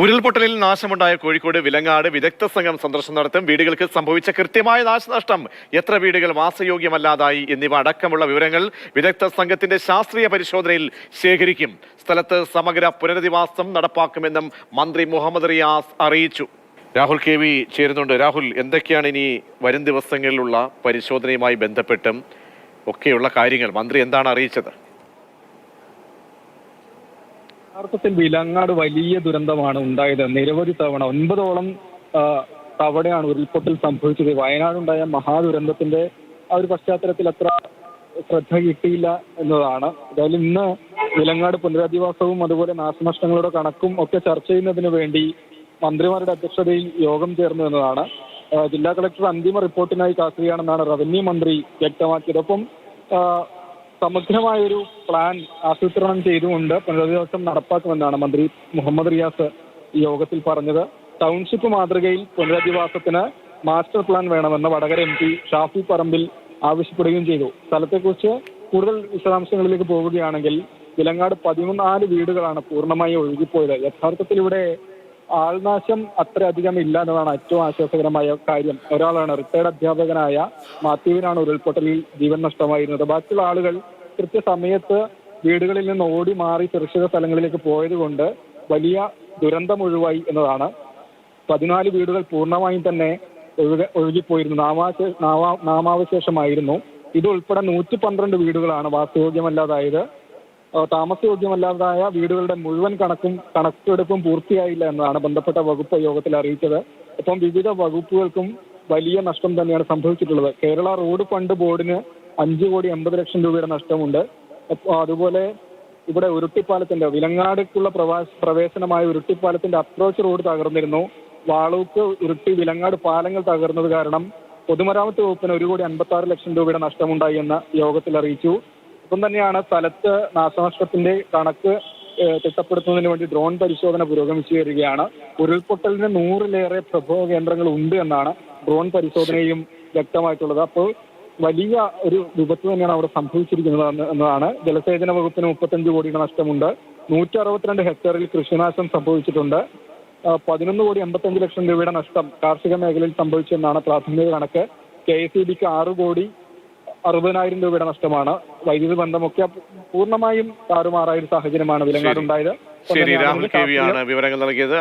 ഉരുൾപൊട്ടലിൽ നാശമുണ്ടായ കോഴിക്കോട് വിലങ്ങാട് വിദഗ്ധ സംഘം സന്ദർശനം നടത്തും. വീടുകൾക്ക് സംഭവിച്ച കൃത്യമായ നാശനഷ്ടം. എത്ര വീടുകൾ വാസയോഗ്യമല്ലാതായി എന്നിവ അടക്കമുള്ള വിവരങ്ങൾ വിദഗ്ധ സംഘത്തിന്റെ ശാസ്ത്രീയ പരിശോധനയിൽ ശേഖരിക്കും. സ്ഥലത്ത് സമഗ്ര പുനരധിവാസം നടപ്പാക്കുമെന്നും മന്ത്രി മുഹമ്മദ് റിയാസ് അറിയിച്ചു. രാഹുൽ കെ വി ചേരുന്നുണ്ട്. രാഹുൽ എന്തൊക്കെയാണ് ഇനി വരും ദിവസങ്ങളിലുള്ള പരിശോധനയുമായി ബന്ധപ്പെട്ടും ഒക്കെയുള്ള കാര്യങ്ങൾ? മന്ത്രി എന്താണ് അറിയിച്ചത്? യഥാർത്ഥത്തിൽ വിലങ്ങാട് വലിയ ദുരന്തമാണ് ഉണ്ടായത്. നിരവധി തവണ ഒൻപതോളം തവണയാണ് ഉരുൾപൊട്ടൽ സംഭവിച്ചത്. വയനാടുണ്ടായ മഹാദുരന്തത്തിന്റെ ആ ഒരു പശ്ചാത്തലത്തിൽ അത്ര ശ്രദ്ധ കിട്ടിയില്ല എന്നതാണ്. ഏതായാലും ഇന്ന് വിലങ്ങാട് പുനരധിവാസവും അതുപോലെ നാശനഷ്ടങ്ങളുടെ കണക്കും ഒക്കെ ചർച്ച ചെയ്യുന്നതിന് വേണ്ടി മന്ത്രിമാരുടെ അധ്യക്ഷതയിൽ യോഗം ചേർന്നു എന്നതാണ്. ജില്ലാ കളക്ടർ അന്തിമ റിപ്പോർട്ടിനായി കാക്കുകയാണെന്നാണ് റവന്യൂ മന്ത്രി വ്യക്തമാക്കിയത്. ഒപ്പം സമഗ്രമായൊരു പ്ലാൻ ആസൂത്രണം ചെയ്തുകൊണ്ട് പുനരധിവാസം നടപ്പാക്കുമെന്നാണ് മന്ത്രി മുഹമ്മദ് റിയാസ് യോഗത്തിൽ പറഞ്ഞത്. ടൗൺഷിപ്പ് മാതൃകയിൽ പുനരധിവാസത്തിന് മാസ്റ്റർ പ്ലാൻ വേണമെന്ന് വടകര എം പി ഷാഫി പറമ്പിൽ ആവശ്യപ്പെടുകയും ചെയ്തു. സ്ഥലത്തെക്കുറിച്ച് കൂടുതൽ വിശദാംശങ്ങളിലേക്ക് പോവുകയാണെങ്കിൽ വിലങ്ങാട് പതിമൂന്നാൽ വീടുകളാണ് പൂർണമായി ഒഴുകിപ്പോയത്. യഥാർത്ഥത്തിൽ ഇവിടെ ആൾനാശം അത്ര അധികം ഇല്ല എന്നതാണ് ഏറ്റവും ആശ്വാസകരമായ കാര്യം. ഒരാളാണ് റിട്ടയർഡ് അധ്യാപകനായ മാത്യുവിനാണ് ഉരുൾപൊട്ടലിൽ ജീവൻ നഷ്ടമായിരുന്നത്. ബാക്കിയുള്ള ആളുകൾ കൃത്യസമയത്ത് വീടുകളിൽ നിന്ന് ഓടി മാറി സുരക്ഷിത സ്ഥലങ്ങളിലേക്ക് പോയതുകൊണ്ട് വലിയ ദുരന്തം ഒഴിവായി എന്നതാണ്. പതിനാല് വീടുകൾ പൂർണമായും തന്നെ ഒഴുക ഒഴുകിപ്പോയിരുന്നു. നാമാശേ നാമാവശേഷമായിരുന്നു. ഇതുൾപ്പെടെ നൂറ്റി പന്ത്രണ്ട് വീടുകളാണ് വാസയോഗ്യമല്ലാതായത്. താമസയോഗ്യമല്ലാതായ വീടുകളുടെ മുഴുവൻ കണക്കും കണക്കെടുപ്പും പൂർത്തിയായില്ല എന്നാണ് ബന്ധപ്പെട്ട വകുപ്പ് യോഗത്തിൽ അറിയിച്ചത്. ഒപ്പം വിവിധ വകുപ്പുകൾക്കും വലിയ നഷ്ടം തന്നെയാണ് സംഭവിച്ചിട്ടുള്ളത്. കേരള റോഡ് ഫണ്ട് ബോർഡിന് അഞ്ച് കോടി എൺപത് ലക്ഷം രൂപയുടെ നഷ്ടമുണ്ട്. അതുപോലെ ഇവിടെ ഉരുട്ടിപ്പാലത്തിന്റെ വിലങ്ങാടിക്കുള്ള പ്രവാസ പ്രവേശനമായ ഉരുട്ടിപ്പാലത്തിന്റെ അപ്രോച്ച് റോഡ് തകർന്നിരുന്നു. വാളൂക്ക് ഉരുട്ടി വിലങ്ങാട് പാലങ്ങൾ തകർന്നത് കാരണം പൊതുമരാമത്ത് വകുപ്പിന് ഒരു കോടി അൻപത്തി ആറ് ലക്ഷം രൂപയുടെ നഷ്ടമുണ്ടായി എന്ന് യോഗത്തിൽ അറിയിച്ചു. ഒപ്പം തന്നെയാണ് സ്ഥലത്ത് നാശനഷ്ടത്തിന്റെ കണക്ക് തിട്ടപ്പെടുത്തുന്നതിന് വേണ്ടി ഡ്രോൺ പരിശോധന പുരോഗമിച്ചു വരികയാണ്. ഉരുൾപൊട്ടലിന് നൂറിലേറെ പ്രഭവ കേന്ദ്രങ്ങൾ ഉണ്ട് എന്നാണ് ഡ്രോൺ പരിശോധനയും വ്യക്തമായിട്ടുള്ളത്. അപ്പോൾ വലിയ ഒരു വിപത്ത് തന്നെയാണ് അവിടെ സംഭവിച്ചിരിക്കുന്നത് എന്ന് എന്നതാണ്. ജലസേചന വകുപ്പിന് മുപ്പത്തഞ്ച് കോടിയുടെ നഷ്ടമുണ്ട്. നൂറ്റി അറുപത്തിരണ്ട് ഹെക്ടറിൽ കൃഷിനാശം സംഭവിച്ചിട്ടുണ്ട്. പതിനൊന്ന് കോടി എൺപത്തഞ്ച് ലക്ഷം രൂപയുടെ നഷ്ടം കാർഷിക മേഖലയിൽ സംഭവിച്ചെന്നാണ് പ്രാഥമിക കണക്ക്. കെ എസ് ഇ ബിക്ക് ആറ് കോടി അറുപതിനായിരം രൂപയുടെ നഷ്ടമാണ്. വൈദ്യുതി ബന്ധമൊക്കെ പൂർണമായും താറുമാറായ ഒരു സാഹചര്യമാണ് വിലങ്ങാടുണ്ടായത്. ശരി. രാഹുൽ കെ വി ആണ് വിവരങ്ങൾ നൽകിയത്.